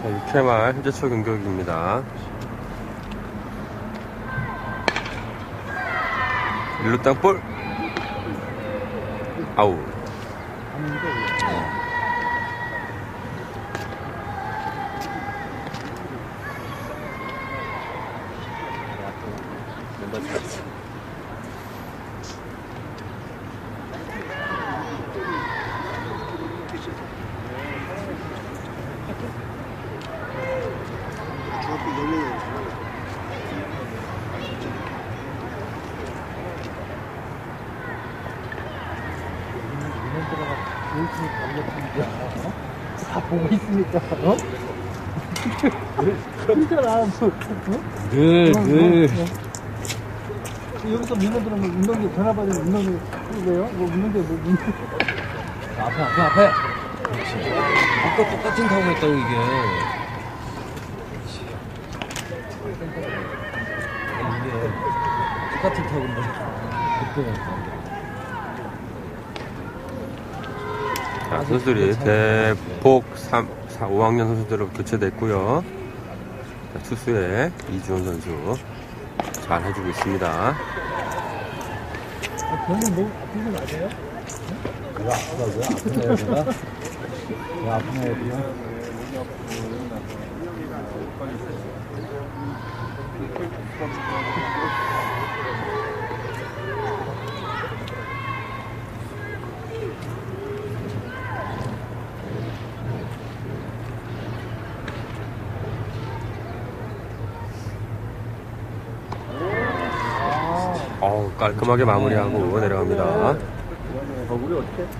자, 6회 말 현재 초 공격입니다. 1루 땅볼. 아우 중학교 열려요. 이년들아가 열심히 달렸으니까 어? 다 보고 있으니까 어? 뭐, 어? 늘, 어, 어, 어. 여기서 민원들은 뭐 운동기 전화 받으면 운동기 왜요? 뭐 운동기 뭐 운동 앞에 앞에 앞에 그렇지 아까 똑같은 타고 했다고 이게 똑같은 그때가 있다 자, 선수들이 대폭 3, 4, 5학년 선수들로 교체됐고요. 자, 투수의 이주원 선수 잘 해주고 있습니다. 저는 뭐 아픈 거 맞아요? 왜 아프다고요? 아픈 애들아? 왜 아픈 애들이 어우, 깔끔하게 마무리하고 내려갑니다. 어떻게?